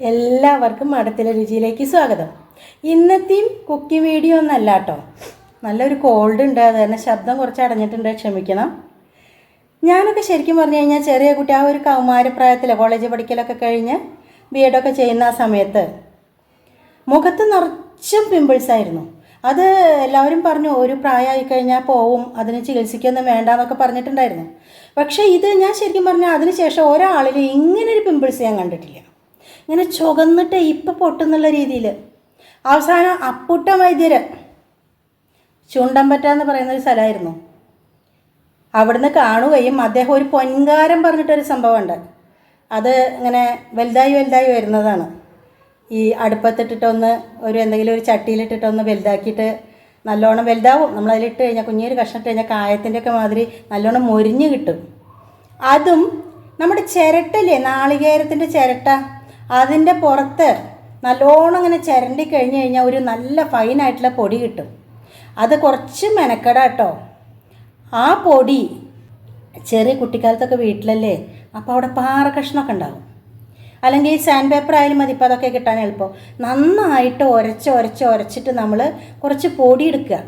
എല്ലാവർക്കും മഠത്തിലെ രുചിയിലേക്ക് സ്വാഗതം. ഇന്നത്തെയും കുക്കിംഗ് വീഡിയോ ഒന്നല്ല കേട്ടോ നല്ലൊരു കോൾഡ് ഉണ്ട് അത് തന്നെ ശബ്ദം കുറച്ച് അടഞ്ഞിട്ടുണ്ട് ക്ഷമിക്കണം. ഞാനൊക്കെ ശരിക്കും പറഞ്ഞു കഴിഞ്ഞാൽ ചെറിയ കുട്ടി ആ ഒരു കൗമാരപ്രായത്തിൽ കോളേജ് പഠിക്കലൊക്കെ കഴിഞ്ഞ് ബി എഡൊക്കെ ചെയ്യുന്ന ആ സമയത്ത് മുഖത്ത് നിറച്ചും പിമ്പിൾസ് ആയിരുന്നു. അത് എല്ലാവരും പറഞ്ഞു ഒരു പ്രായമായി കഴിഞ്ഞാൽ പോവും അതിന് ചികിത്സിക്കൊന്നും വേണ്ട എന്നൊക്കെ പറഞ്ഞിട്ടുണ്ടായിരുന്നു. പക്ഷേ ഇത് ഞാൻ ശരിക്കും പറഞ്ഞാൽ അതിനുശേഷം ഒരാളിൽ ഒരാളിലും ഇങ്ങനെ ഒരു പിമ്പിൾസ് ഞാൻ കണ്ടിട്ടില്ല. ഇങ്ങനെ ചുവന്നിട്ട് ഇപ്പം പൊട്ടുന്നുള്ള രീതിയിൽ അവസാനം അപ്പുട്ട വൈദ്യർ ചുണ്ടമ്പറ്റ എന്ന് പറയുന്ന ഒരു സ്ഥലമായിരുന്നു അവിടുന്ന് കാണുകയും അദ്ദേഹം ഒരു പൊൻകാരം പറഞ്ഞിട്ടൊരു സംഭവമുണ്ട്. അത് ഇങ്ങനെ വലുതായി വലുതായി വരുന്നതാണ്. ഈ അടുപ്പത്തിട്ടിട്ടൊന്ന് ഒരു എന്തെങ്കിലും ഒരു ചട്ടിയിലിട്ടിട്ടൊന്ന് വലുതാക്കിയിട്ട് നല്ലോണം വലുതാവും. നമ്മളതിലിട്ട് കഴിഞ്ഞാൽ കുഞ്ഞൊരു കഷ്ണം ഇട്ട് കഴിഞ്ഞാൽ കായത്തിന്റെ ഒക്കെ മാതിരി നല്ലോണം മൊരിഞ്ഞ് കിട്ടും. അതും നമ്മുടെ ചിരട്ടല്ലേ നാളികേരത്തിന്റെ ചിരട്ട? അതിന്റെ പുറത്ത് നല്ലോണം ഇങ്ങനെ ചിരണ്ടി കഴിഞ്ഞ് കഴിഞ്ഞാൽ ഒരു നല്ല ഫൈനായിട്ടുള്ള പൊടി കിട്ടും. അത് കുറച്ച് മെനക്കെട കേട്ടോ ആ പൊടി ചെറിയ കുട്ടിക്കാലത്തൊക്കെ വീട്ടിലല്ലേ അപ്പോൾ അവിടെ പാറ കഷ്ണമൊക്കെ ഉണ്ടാവും. അല്ലെങ്കിൽ ഈ സാൻഡ് പേപ്പർ ആയാലും മതി ഇപ്പോൾ അതൊക്കെ കിട്ടാൻ എളുപ്പം. നന്നായിട്ട് ഉരച്ച് ഉരച്ച് ഉരച്ചിട്ട് നമ്മൾ കുറച്ച് പൊടി എടുക്കുക.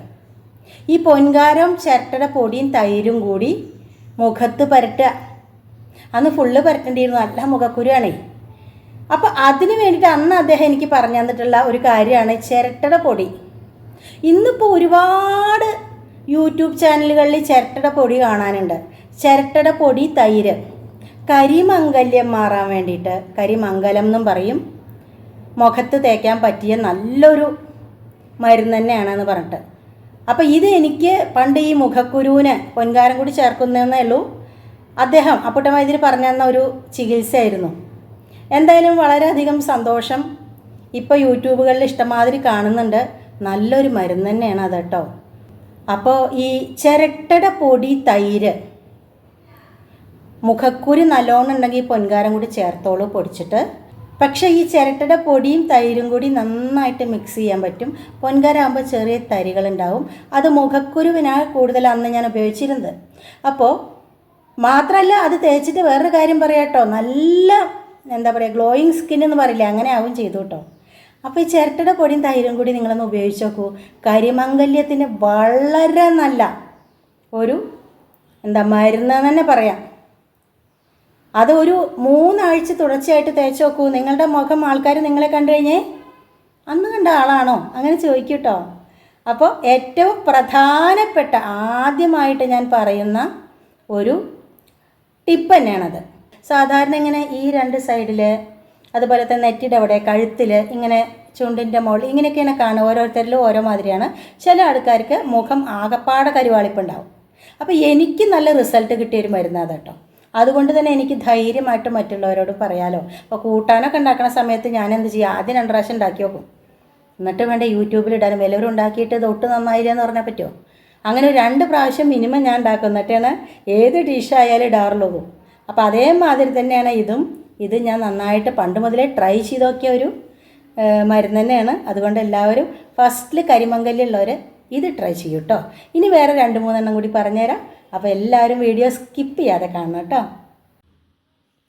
ഈ പൊൻകാരം ചിരട്ടയുടെ പൊടിയും തൈരും കൂടി മുഖത്ത് പരട്ടുക. അന്ന് ഫുള്ള് പരട്ടേണ്ടിയിരുന്നു നല്ല മുഖക്കുരുവാണേ അപ്പോൾ അതിന് വേണ്ടിയിട്ട് അന്ന് അദ്ദേഹം എനിക്ക് പറഞ്ഞു തന്നിട്ടുള്ള ഒരു കാര്യമാണ് ചിരട്ടയുടെ പൊടി. ഇന്നിപ്പോൾ ഒരുപാട് യൂട്യൂബ് ചാനലുകളിൽ ചിരട്ടയുടെ പൊടി കാണാനുണ്ട്. ചിരട്ടയുടെ പൊടി തൈര്. കരിമംഗല്യം മാറാൻ വേണ്ടിയിട്ട് കരിമംഗലം എന്നും പറയും. മുഖത്ത് തേക്കാൻ പറ്റിയ നല്ലൊരു മരുന്ന് തന്നെയാണെന്ന് പറഞ്ഞിട്ട്. അപ്പോൾ ഇത് എനിക്ക് പണ്ട് ഈ മുഖക്കുരുവിന് പൊൻകാരം കൂടി ചേർക്കുന്നതെന്നേ ഉള്ളൂ. അദ്ദേഹം അപ്പുട്ടമൈതിരി പറഞ്ഞു തന്ന ഒരു ചികിത്സയായിരുന്നു. എന്തായാലും വളരെയധികം സന്തോഷം. ഇപ്പോൾ യൂട്യൂബുകളിൽ ഇഷ്ടമാതിരി കാണുന്നുണ്ട്. നല്ലൊരു മരുന്ന് തന്നെയാണ് അത് കേട്ടോ. അപ്പോൾ ഈ ചിരട്ടട പൊടി തൈര്. മുഖക്കുരി നല്ലോണം ഉണ്ടെങ്കിൽ പൊൻകാരം കൂടി ചേർത്തോളൂ പൊടിച്ചിട്ട്. പക്ഷേ ഈ ചിരട്ടയുടെ പൊടിയും തൈരും കൂടി നന്നായിട്ട് മിക്സ് ചെയ്യാൻ പറ്റും. പൊൻകാരാകുമ്പോൾ ചെറിയ തരികളുണ്ടാവും അത് മുഖക്കുരുവിനാണ് കൂടുതൽ അന്ന് ഞാൻ ഉപയോഗിച്ചിരുന്നത്. അപ്പോൾ മാത്രമല്ല അത് തേച്ചിട്ട് വേറൊരു കാര്യം പറയാം കേട്ടോ നല്ല എന്താ പറയുക ഗ്ലോയിങ് സ്കിൻ എന്ന് പറയില്ല അങ്ങനെ ആവും ചെയ്തു കേട്ടോ. അപ്പോൾ ഈ ചിരട്ടയുടെ പൊടിയും തൈരും കൂടി നിങ്ങളൊന്ന് ഉപയോഗിച്ച് നോക്കൂ. കരിമംഗല്യത്തിന് വളരെ നല്ല ഒരു എന്താ മരുന്ന് തന്നെ പറയാം. അത് ഒരു മൂന്നാഴ്ച തുടർച്ചയായിട്ട് തേച്ച് നോക്കൂ. നിങ്ങളുടെ മുഖം ആൾക്കാർ നിങ്ങളെ കണ്ടു കഴിഞ്ഞേ അന്ന് കണ്ട ആളാണോ? അങ്ങനെ ചോദിക്കൂട്ടോ അപ്പോൾ ഏറ്റവും പ്രധാനപ്പെട്ട ആദ്യമായിട്ട് ഞാൻ പറയുന്ന ഒരു ടിപ്പ് തന്നെയാണത്. സാധാരണ ഇങ്ങനെ ഈ രണ്ട് സൈഡിൽ അതുപോലെ തന്നെ നെറ്റിയുടെ അവിടെ കഴുത്തിൽ ഇങ്ങനെ ചുണ്ടിന്റെ മുകളിൽ ഇങ്ങനെയൊക്കെയാണ് കാണുക. ഓരോരുത്തരിലും ഓരോ മാതിരിയാണ്. ചില ആൾക്കാർക്ക് മുഖം ആകപ്പാടെ കരുവാളിപ്പുണ്ടാവും. അപ്പോൾ എനിക്ക് നല്ല റിസൾട്ട് കിട്ടിയ ഒരു മരുന്നാണ് കേട്ടോ. അതുകൊണ്ട് തന്നെ എനിക്ക് ധൈര്യമായിട്ട് മറ്റുള്ളവരോട് പറയാലോ. അപ്പോൾ കൂട്ടാനൊക്കെ ഉണ്ടാക്കുന്ന സമയത്ത് ഞാൻ എന്ത് ചെയ്യും? ആദ്യം രണ്ട് പ്രാവശ്യം ഉണ്ടാക്കി നോക്കും. എന്നിട്ട് വേണ്ട യൂട്യൂബിൽ ഇടാനും. എല്ലാവരും ഉണ്ടാക്കിയിട്ട് ഇത് ഒട്ടും എന്ന് പറഞ്ഞാൽ പറ്റുമോ അങ്ങനെ രണ്ട് പ്രാവശ്യം മിനിമം ഞാൻ ഉണ്ടാക്കും. എന്നിട്ടാണ് ഏത് ഡിഷായാലും ഇടാറുള്ളൂ. അപ്പോൾ അതേമാതിരി തന്നെയാണ് ഇതും. ഇത് ഞാൻ നന്നായിട്ട് പണ്ട് മുതലേ ട്രൈ ചെയ്ത് നോക്കിയ ഒരു മരുന്ന് തന്നെയാണ്. അതുകൊണ്ട് എല്ലാവരും ഫസ്റ്റിൽ കരിമങ്കല്ലുള്ളവർ ഇത് ട്രൈ ചെയ്യൂ കേട്ടോ ഇനി വേറെ രണ്ട് മൂന്നെണ്ണം കൂടി പറഞ്ഞുതരാം. അപ്പോൾ എല്ലാവരും വീഡിയോ സ്കിപ്പ് ചെയ്യാതെ കാണണം കേട്ടോ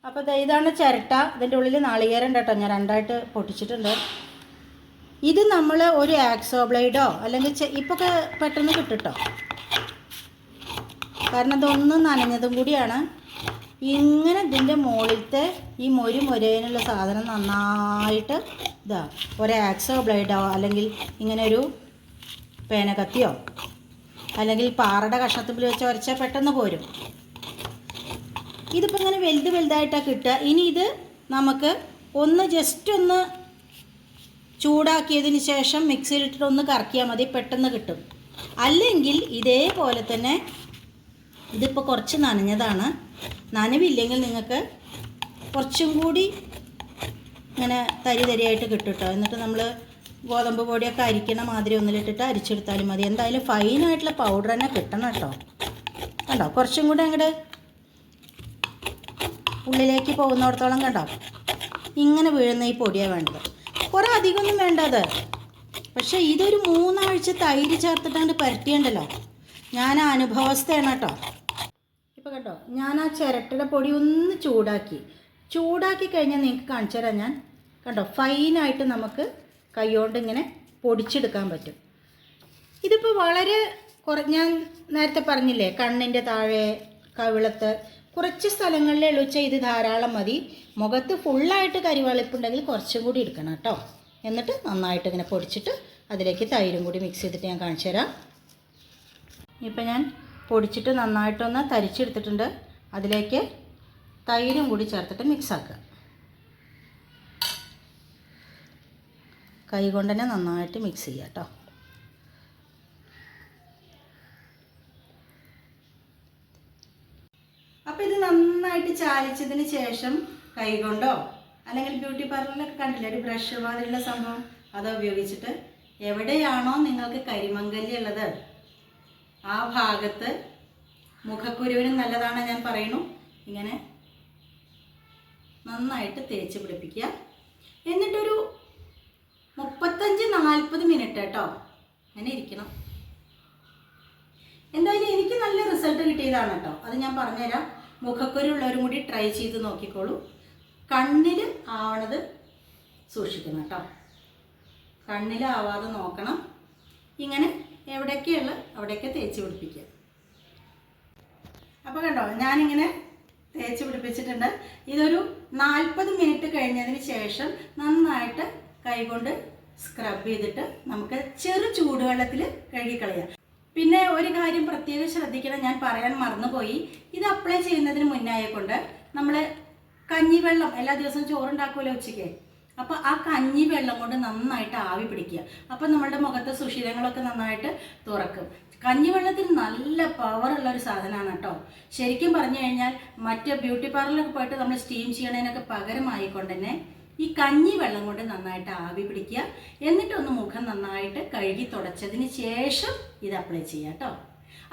അപ്പോൾ ഇതാണ് ചിരട്ട. ഇതിന്റെ ഉള്ളിൽ നാളികേരം കേട്ടോ ഞാൻ രണ്ടായിട്ട് പൊട്ടിച്ചിട്ടുണ്ട്. ഇത് നമ്മൾ ഒരു ആക്സോ ബ്ലേഡോ അല്ലെങ്കിൽ ഇപ്പോൾ പെട്ടെന്ന് കിട്ടും കേട്ടോ കാരണം ഇതൊന്നും നനഞ്ഞതും കൂടിയാണ്. ഇങ്ങനെ ഇതിന്റെ മുകളിലത്തെ ഈ മൊരി മൊരേനുള്ള സാധനം നന്നായിട്ട് ഇതാ ഒരു ആക്സോ ബ്ലേഡോ അല്ലെങ്കിൽ ഇങ്ങനെ ഒരു പേനകത്തിയോ അല്ലെങ്കിൽ പാറയുടെ കഷ്ണത്തിൽ വെച്ച് ഉരച്ചാൽ പെട്ടെന്ന് പോരും. ഇതിപ്പോൾ ഇങ്ങനെ വലുത് വലുതായിട്ടാണ് കിട്ടുക. ഇനി ഇത് നമുക്ക് ഒന്ന് ജസ്റ്റ് ഒന്ന് ചൂടാക്കിയതിന് ശേഷം മിക്സിയിലിട്ടിട്ട് ഒന്ന് കറക്കിയാൽ മതി പെട്ടെന്ന് കിട്ടും. അല്ലെങ്കിൽ ഇതേപോലെ തന്നെ ഇതിപ്പോൾ കുറച്ച് നനഞ്ഞതാണ്. നനവില്ലെങ്കിൽ നിങ്ങൾക്ക് കുറച്ചും കൂടി ഇങ്ങനെ തരി തരിയായിട്ട് കിട്ടും കേട്ടോ. എന്നിട്ട് നമ്മൾ ഗോതമ്പ് പൊടിയൊക്കെ അരിക്കണ മാതിരി ഒന്നിലിട്ടിട്ട് അരിച്ചെടുത്താലും മതി. എന്തായാലും ഫൈനായിട്ടുള്ള പൗഡർ തന്നെ കിട്ടണം കേട്ടോ. കണ്ടോ? കുറച്ചും കൂടി അങ്ങോട്ട് ഉള്ളിലേക്ക് പോകുന്നിടത്തോളം കണ്ടോ? ഇങ്ങനെ വീഴുന്ന ഈ പൊടിയാണ് വേണ്ടത്. കുറേ അധികമൊന്നും വേണ്ടത് പക്ഷേ ഇതൊരു മൂന്നാഴ്ച തൈര് ചേർത്തിട്ടാണ്ട് പരട്ടിയുണ്ടല്ലോ ഞാൻ അനുഭവസ്ഥയാണ് കേട്ടോ. ഇപ്പോൾ കേട്ടോ ഞാൻ ആ ചിരട്ടയുടെ പൊടി ഒന്ന് ചൂടാക്കി. ചൂടാക്കി കഴിഞ്ഞാൽ നിങ്ങൾക്ക് കാണിച്ചു തരാം ഞാൻ. കണ്ടോ? ഫൈനായിട്ട് നമുക്ക് കൈകൊണ്ട് ഇങ്ങനെ പൊടിച്ചെടുക്കാൻ പറ്റും. ഇതിപ്പോൾ വളരെ കുറ ഞാൻ നേരത്തെ പറഞ്ഞില്ലേ കണ്ണിന്റെ താഴെ കവിളത്ത് കുറച്ച് സ്ഥലങ്ങളിൽ ഉള്ളിച്ച ഇത് ധാരാളം മതി. മുഖത്ത് ഫുള്ളായിട്ട് കരിവാളിപ്പുണ്ടെങ്കിൽ കുറച്ചും കൂടി എടുക്കണം കേട്ടോ. എന്നിട്ട് നന്നായിട്ട് ഇങ്ങനെ പൊടിച്ചിട്ട് അതിലേക്ക് തൈരും കൂടി മിക്സ് ചെയ്തിട്ട് ഞാൻ കാണിച്ചു തരാം. ഇപ്പം ഞാൻ പൊടിച്ചിട്ട് നന്നായിട്ടൊന്ന് തരിച്ചെടുത്തിട്ടുണ്ട്. അതിലേക്ക് തൈരും കൂടി ചേർത്തിട്ട് മിക്സാക്കുക കൈ കൊണ്ട് തന്നെ നന്നായിട്ട് മിക്സ് ചെയ്യുക കേട്ടോ. അപ്പോൾ ഇത് നന്നായിട്ട് ചാലിച്ചതിന് ശേഷം കൈ കൊണ്ടോ അല്ലെങ്കിൽ ബ്യൂട്ടി പാർലറിലൊക്കെ കണ്ടില്ലേ ഒരു ബ്രഷ് മാതിരിയുള്ള സംഭവം അതോ ഉപയോഗിച്ചിട്ട്? എവിടെയാണോ നിങ്ങൾക്ക് കരിമങ്കല്ലി ഉള്ളത്. ആ ഭാഗത്ത് മുഖക്കുരുവിനും നല്ലതാണ് ഞാൻ പറയുന്നു. ഇങ്ങനെ നന്നായിട്ട് തേച്ച് പിടിപ്പിക്കുക. എന്നിട്ടൊരു മുപ്പത്തഞ്ച് നാൽപ്പത് മിനിറ്റ് കേട്ടോ. അങ്ങനെ ഇരിക്കണം. എന്തായാലും എനിക്ക് നല്ല റിസൾട്ട് കിട്ടിയതാണ് കേട്ടോ. അത് ഞാൻ പറഞ്ഞുതരാം. മുഖക്കുരുള്ളവരും കൂടി ട്രൈ ചെയ്ത് നോക്കിക്കോളൂ. കണ്ണിൽ ആവണത് സൂക്ഷിക്കണം കേട്ടോ. കണ്ണിലാവാതെ നോക്കണം. ഇങ്ങനെ എവിടെയൊക്കെയുള്ള അവിടെയൊക്കെ തേച്ച് പിടിപ്പിക്കുക. അപ്പോൾ കണ്ടോ ഞാനിങ്ങനെ തേച്ച് പിടിപ്പിച്ചിട്ടുണ്ട്. ഇതൊരു നാൽപ്പത് മിനിറ്റ് കഴിഞ്ഞതിന് ശേഷം നന്നായിട്ട് കൈകൊണ്ട് സ്ക്രബ് ചെയ്തിട്ട് നമുക്ക് ചെറു ചൂടുവെള്ളത്തിൽ കഴുകിക്കളയാം. പിന്നെ ഒരു കാര്യം പ്രത്യേകം ശ്രദ്ധിക്കണം ഞാൻ പറയാൻ മറന്നുപോയി. ഇത് അപ്ലൈ ചെയ്യുന്നതിന് മുന്നായ കൊണ്ട് നമ്മൾ കഞ്ഞിവെള്ളം എല്ലാ ദിവസവും ചോറുണ്ടാക്കുമല്ലോ ഉച്ചയ്ക്ക്? അപ്പോൾ ആ കഞ്ഞി വെള്ളം കൊണ്ട് നന്നായിട്ട് ആവി പിടിക്കുക. അപ്പോൾ നമ്മളുടെ മുഖത്തെ സുഷിരങ്ങളൊക്കെ നന്നായിട്ട് തുറക്കും. കഞ്ഞി വെള്ളത്തിൽ നല്ല പവറുള്ള ഒരു സാധനമാണ് കേട്ടോ ശരിക്കും പറഞ്ഞു കഴിഞ്ഞാൽ മറ്റ് ബ്യൂട്ടി പാർലറിലൊക്കെ പോയിട്ട് നമ്മൾ സ്റ്റീം ചെയ്യണതിനൊക്കെ പകരമായിക്കൊണ്ട് തന്നെ ഈ കഞ്ഞി വെള്ളം കൊണ്ട് നന്നായിട്ട് ആവി പിടിക്കുക. എന്നിട്ടൊന്ന് മുഖം നന്നായിട്ട് കഴുകി തുടച്ചതിന് ശേഷം ഇത് അപ്ലൈ ചെയ്യുക കേട്ടോ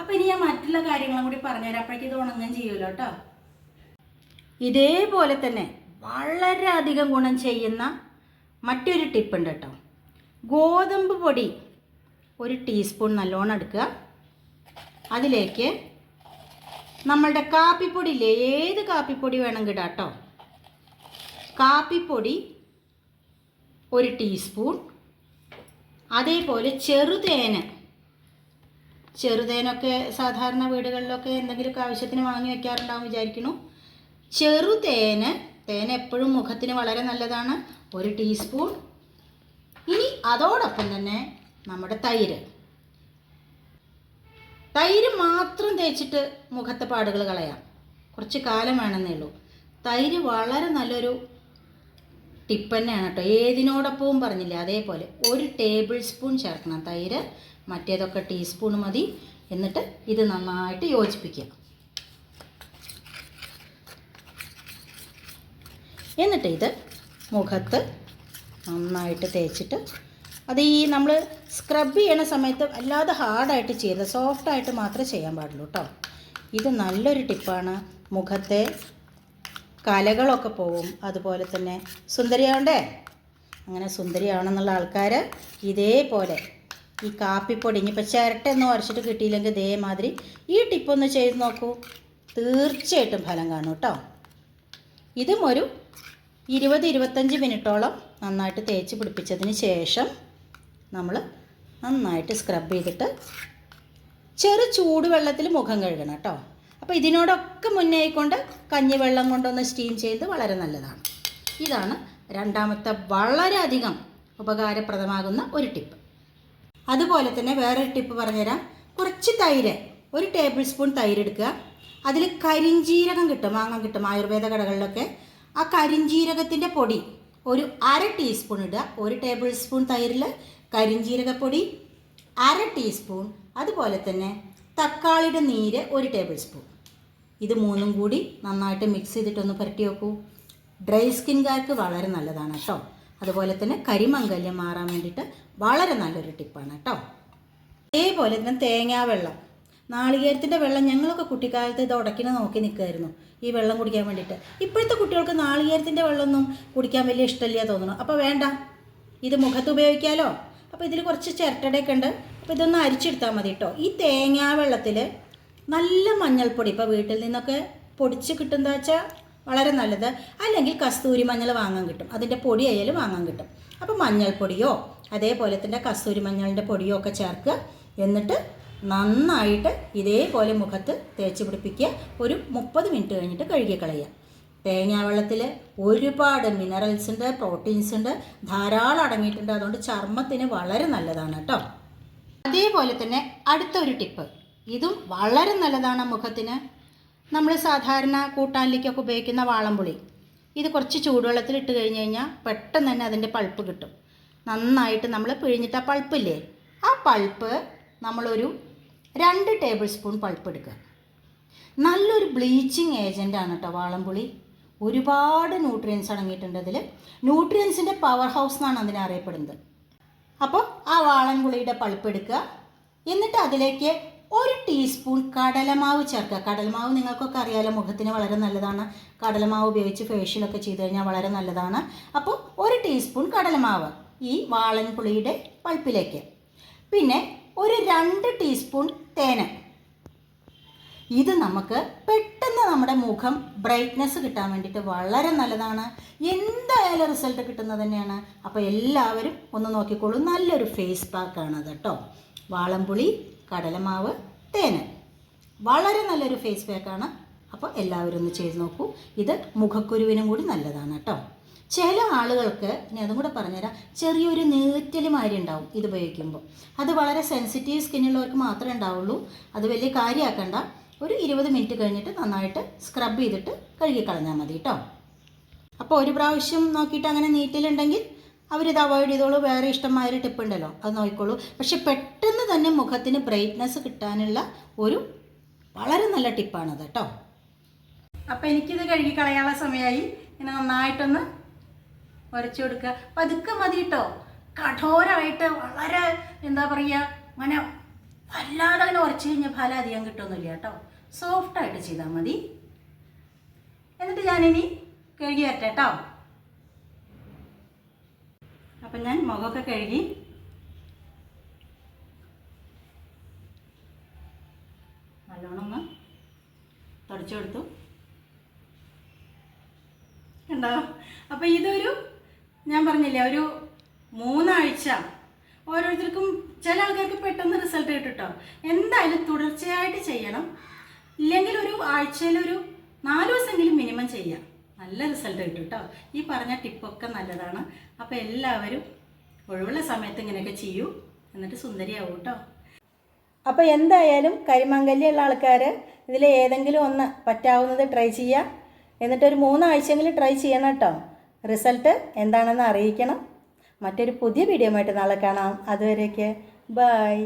അപ്പോൾ ഇനി ഞാൻ മറ്റുള്ള കാര്യങ്ങളും കൂടി പറഞ്ഞുതരാം. അപ്പോഴേക്കും ഇത് ഉണങ്ങുകയും ചെയ്യുമല്ലോ കേട്ടോ ഇതേപോലെ തന്നെ വളരെയധികം ഗുണം ചെയ്യുന്ന മറ്റൊരു ടിപ്പുണ്ട് കേട്ടോ. ഗോതമ്പ് പൊടി ഒരു ടീസ്പൂൺ നല്ലോണം എടുക്കുക. അതിലേക്ക് നമ്മളുടെ കാപ്പിപ്പൊടി ഇല്ലേ ഏത് കാപ്പിപ്പൊടി വേണമെങ്കിൽ ഇടാം കേട്ടോ. കാപ്പിപ്പൊടി ഒരു ടീസ്പൂൺ. അതേപോലെ ചെറുതേന്. ചെറുതേനൊക്കെ സാധാരണ വീടുകളിലൊക്കെ എന്തെങ്കിലുമൊക്കെ ആവശ്യത്തിന് വാങ്ങി വയ്ക്കാറുണ്ടാവും വിചാരിക്കുന്നു. ചെറുതേന് തേൻ എപ്പോഴും മുഖത്തിന് വളരെ നല്ലതാണ്. ഒരു ടീസ്പൂൺ. ഇനി അതോടൊപ്പം തന്നെ നമ്മുടെ തൈര്. തൈര് മാത്രം തേച്ചിട്ട് മുഖത്തെ പാടുകൾ കളയാം. കുറച്ച് കാലം വേണമെന്നേ ഉള്ളൂ. തൈര് വളരെ നല്ലൊരു ടിപ്പ് തന്നെയാണ് കേട്ടോ. ഏതിനോടൊപ്പവും പറഞ്ഞില്ലേ. അതേപോലെ ഒരു ടേബിൾ സ്പൂൺ ചേർക്കണം തൈര്. മറ്റേതൊക്കെ ടീസ്പൂൺ മതി. എന്നിട്ട് ഇത് നന്നായിട്ട് യോജിപ്പിക്കുക. എന്നിട്ട് ഇത് മുഖത്ത് നന്നായിട്ട് തേച്ചിട്ട് അത് ഈ നമ്മൾ സ്ക്രബ് ചെയ്യണ സമയത്ത് അല്ലാതെ ഹാർഡായിട്ട് ചെയ്യരുത്. സോഫ്റ്റായിട്ട് മാത്രമേ ചെയ്യാൻ പാടുള്ളൂ കേട്ടോ ഇത് നല്ലൊരു ടിപ്പാണ് മുഖത്തെ കലകളൊക്കെ പോവും. അതുപോലെ തന്നെ സുന്ദരിയാവണ്ടേ? അങ്ങനെ സുന്ദരിയാണെന്നുള്ള ആൾക്കാർ ഇതേപോലെ ഈ കാപ്പിപ്പൊടി ഇനിയിപ്പോൾ ചിരട്ടയൊന്നും അരച്ചിട്ട് കിട്ടിയില്ലെങ്കിൽ ഇതേമാതിരി ഈ ടിപ്പൊന്ന് ചെയ്ത് നോക്കൂ. തീർച്ചയായിട്ടും ഫലം കാണും കേട്ടോ ഇതും ഒരു ഇരുപത് ഇരുപത്തഞ്ച് മിനിറ്റോളം നന്നായിട്ട് തേച്ച് പിടിപ്പിച്ചതിന് ശേഷം നമ്മൾ നന്നായിട്ട് സ്ക്രബ് ചെയ്തിട്ട് ചെറു ചൂടുവെള്ളത്തിൽ മുഖം കഴുകണം കേട്ടോ. അപ്പോൾ ഇതിനോടൊക്കെ മുന്നേ കൊണ്ട് കഞ്ഞിവെള്ളം കൊണ്ടൊന്ന് സ്റ്റീം ചെയ്ത് വളരെ നല്ലതാണ്. ഇതാണ് രണ്ടാമത്തെ വളരെയധികം ഉപകാരപ്രദമാകുന്ന ഒരു ടിപ്പ് അതുപോലെ തന്നെ വേറൊരു ടിപ്പ് പറഞ്ഞുതരാം. കുറച്ച് തൈര് ഒരു ടേബിൾ സ്പൂൺ തൈര് എടുക്കുക. അതിൽ കരിഞ്ജീരകം കിട്ടും മാങ്ങ കിട്ടും ആയുർവേദ കടകളിലൊക്കെ ആ കരിഞ്ജീരകത്തിന്റെ പൊടി. ഒരു അര ടീസ്പൂൺ ഇടുക. ഒരു ടേബിൾ സ്പൂൺ തൈരിൽ കരിഞ്ജീരകപ്പൊടി അര ടീസ്പൂൺ. അതുപോലെ തന്നെ തക്കാളിയുടെ നീര് ഒരു ടേബിൾ സ്പൂൺ. ഇത് മൂന്നും കൂടി നന്നായിട്ട് മിക്സ് ചെയ്തിട്ടൊന്ന് പുരട്ടി വെക്കൂ. ഡ്രൈ സ്കിൻകാർക്ക് വളരെ നല്ലതാണ് കേട്ടോ. അതുപോലെ തന്നെ കരിമംഗല്യം മാറാൻ വേണ്ടിയിട്ട് വളരെ നല്ലൊരു ടിപ്പാണ് കേട്ടോ. അതേപോലെ തന്നെ തേങ്ങാ വെള്ളം. നാളികേരത്തിന്റെ വെള്ളം ഞങ്ങളൊക്കെ കുട്ടിക്കാലത്ത് ഇത് ഉടക്കിനെ നോക്കി നിൽക്കുമായിരുന്നു ഈ വെള്ളം കുടിക്കാൻ വേണ്ടിയിട്ട്. ഇപ്പോഴത്തെ കുട്ടികൾക്ക് നാളികേരത്തിന്റെ വെള്ളമൊന്നും കുടിക്കാൻ വലിയ ഇഷ്ടമില്ല തോന്നുന്നു. അപ്പോൾ വേണ്ട. ഇത് മുഖത്ത് ഉപയോഗിക്കാലോ? അപ്പോൾ ഇതിൽ കുറച്ച് ചിരട്ടടയൊക്കെ ഉണ്ട്. അപ്പോൾ ഇതൊന്ന് അരിച്ചെടുത്താൽ മതി കേട്ടോ ഈ തേങ്ങാ വെള്ളത്തിൽ നല്ല മഞ്ഞൾപ്പൊടി. ഇപ്പോൾ വീട്ടിൽ നിന്നൊക്കെ പൊടിച്ച് കിട്ടുന്നതെന്ന് വെച്ചാൽ വളരെ നല്ലത്. അല്ലെങ്കിൽ കസ്തൂരി മഞ്ഞൾ വാങ്ങാൻ കിട്ടും. അതിന്റെ പൊടി ആയാലും വാങ്ങാൻ കിട്ടും. അപ്പോൾ മഞ്ഞൾപ്പൊടിയോ അതേപോലെ തന്നെ കസ്തൂരി മഞ്ഞളിന്റെ പൊടിയോ ഒക്കെ ചേർക്കുക. എന്നിട്ട് നന്നായിട്ട് ഇതേപോലെ മുഖത്ത് തേച്ച് പിടിപ്പിക്കുക. ഒരു മുപ്പത് മിനിറ്റ് കഴിഞ്ഞിട്ട് കഴുകിക്കളയുക തേങ്ങാവെള്ളത്തിൽ ഒരുപാട് മിനറൽസ് ഉണ്ട് പ്രോട്ടീൻസ് ഉണ്ട് ധാരാളം അടങ്ങിയിട്ടുണ്ട്. അതുകൊണ്ട് ചർമ്മത്തിന് വളരെ നല്ലതാണ് കേട്ടോ. അതേപോലെ തന്നെ അടുത്ത ഒരു ടിപ്പ്. ഇതും വളരെ നല്ലതാണ് മുഖത്തിന്. നമ്മൾ സാധാരണ കൂട്ടാനിലേക്കൊക്കെ ഉപയോഗിക്കുന്ന വാളംപുളി. ഇത് കുറച്ച് ചൂടുവെള്ളത്തിൽ ഇട്ട് കഴിഞ്ഞ് കഴിഞ്ഞാൽ പെട്ടെന്ന് തന്നെ അതിന്റെ പൾപ്പ് കിട്ടും. നന്നായിട്ട് നമ്മൾ പിഴിഞ്ഞിട്ട് ആ പൾപ്പില്ലേ? ആ പൾപ്പ് നമ്മളൊരു രണ്ട് ടേബിൾ സ്പൂൺ പൾപ്പ് എടുക്കുക നല്ലൊരു ബ്ലീച്ചിങ് ആണ് കേട്ടോ വാളംപുളി. ഒരുപാട് ന്യൂട്രിയൻസ് അടങ്ങിയിട്ടുണ്ട് അതിൽ ന്യൂട്രിയൻസിന്റെ പവർ ഹൗസ് എന്നാണ് അതിനെ അറിയപ്പെടുന്നത്. അപ്പോൾ ആ വാളൻപുളിയുടെ പൾപ്പ് എടുക്കുക എന്നിട്ട് അതിലേക്ക് ഒരു ടീസ്പൂൺ കടലമാവ് ചേർക്കുക. കടലമാവ് നിങ്ങൾക്കൊക്കെ അറിയാലോ മുഖത്തിന് വളരെ നല്ലതാണ്. കടലമാവ് ഉപയോഗിച്ച് ഫേഷ്യലൊക്കെ ചെയ്ത് കഴിഞ്ഞാൽ വളരെ നല്ലതാണ്. അപ്പോൾ ഒരു ടീസ്പൂൺ കടലമാവ് ഈ വാളൻപുളിയുടെ പൾപ്പിലേക്ക്. പിന്നെ ഒരു രണ്ട് ടീസ്പൂൺ തേന്. ഇത് നമുക്ക് പെട്ടെന്ന് നമ്മുടെ മുഖം ബ്രൈറ്റ്നസ് കിട്ടാൻ വേണ്ടിയിട്ട് വളരെ നല്ലതാണ്. എന്തായാലും റിസൾട്ട് കിട്ടുന്നത് തന്നെയാണ്. അപ്പോൾ എല്ലാവരും ഒന്ന് നോക്കിക്കോളൂ. നല്ലൊരു ഫേസ് പാക്കാണ് കേട്ടോ. വാളംപുളി കടലമാവ് തേന്. വളരെ നല്ലൊരു ഫേസ് പാക്കാണ് അപ്പോൾ എല്ലാവരും ഒന്ന് ചെയ്ത് നോക്കൂ. ഇത് മുഖക്കുരുവിനും കൂടി നല്ലതാണ് കേട്ടോ. ചില ആളുകൾക്ക് ഇനി അതും കൂടെ പറഞ്ഞുതരാം ചെറിയൊരു നീറ്റൽ മാതിരി ഉണ്ടാവും ഇത് ഉപയോഗിക്കുമ്പോൾ. അത് വളരെ സെൻസിറ്റീവ് സ്കിന്നുള്ളവർക്ക് മാത്രമേ ഉണ്ടാവുള്ളൂ. അത് വലിയ കാര്യമാക്കണ്ട. ഒരു ഇരുപത് മിനിറ്റ് കഴിഞ്ഞിട്ട് നന്നായിട്ട് സ്ക്രബ് ചെയ്തിട്ട് കഴുകി കളഞ്ഞാൽ മതി കേട്ടോ. അപ്പോൾ ഒരു പ്രാവശ്യം നോക്കിയിട്ട് അങ്ങനെ നീറ്റലുണ്ടെങ്കിൽ അവരിത് അവോയ്ഡ് ചെയ്തോളൂ. വേറെ ഇഷ്ടമായൊരു ടിപ്പ് ഉണ്ടല്ലോ. അത് നോക്കിക്കോളൂ. പക്ഷെ പെട്ടെന്ന് തന്നെ മുഖത്തിന് ബ്രൈറ്റ്നെസ് കിട്ടാനുള്ള ഒരു വളരെ നല്ല ടിപ്പാണത് കേട്ടോ. അപ്പോൾ എനിക്കിത് കഴുകി കളയാനുള്ള സമയമായി. ഇങ്ങനെ നന്നായിട്ടൊന്ന് ഉരച്ചു കൊടുക്കുക. പതുക്കെ മതി കേട്ടോ കഠോരമായിട്ട് വളരെ എന്താ പറയുക അങ്ങനെ വല്ലാതെ അങ്ങനെ ഉറച്ചു കഴിഞ്ഞാൽ ഫലം അധികം കിട്ടുമൊന്നുമില്ല കേട്ടോ സോഫ്റ്റായിട്ട് ചെയ്താൽ മതി. എന്നിട്ട് ഞാനിനി കഴുകി വരട്ടെ കേട്ടോ അപ്പം ഞാൻ മുഖമൊക്കെ കഴുകി നല്ലോണം തുടച്ചു കൊടുത്തു. ഉണ്ടോ അപ്പം ഇതൊരു ഞാൻ പറഞ്ഞില്ലേ ഒരു മൂന്നാഴ്ച ഓരോരുത്തർക്കും ചില ആൾക്കാർക്ക് പെട്ടെന്ന് റിസൾട്ട് കിട്ടും എന്തായാലും തുടർച്ചയായിട്ട് ചെയ്യണം. ഇല്ലെങ്കിൽ ഒരു ആഴ്ചയിലൊരു നാല് ദിവസമെങ്കിലും മിനിമം ചെയ്യാം. നല്ല റിസൾട്ട് കിട്ടും കേട്ടോ ഈ പറഞ്ഞ ടിപ്പൊക്കെ നല്ലതാണ്. അപ്പോൾ എല്ലാവരും ഒഴിവുള്ള സമയത്ത് ഇങ്ങനെയൊക്കെ ചെയ്യൂ. എന്നിട്ട് സുന്ദരിയാവും കേട്ടോ അപ്പോൾ എന്തായാലും കരിമാങ്കല്യുള്ള ആൾക്കാർ ഇതിൽ ഏതെങ്കിലും ഒന്ന് പറ്റാവുന്നത് ട്രൈ ചെയ്യുക എന്നിട്ടൊരു മൂന്നാഴ്ചയെങ്കിലും ട്രൈ ചെയ്യണം കേട്ടോ റിസൾട്ട് എന്താണെന്ന് അറിയിക്കണം. മറ്റൊരു പുതിയ വീഡിയോ ആയിട്ട് നാളെ കാണാം. അതുവരേക്ക് ബൈ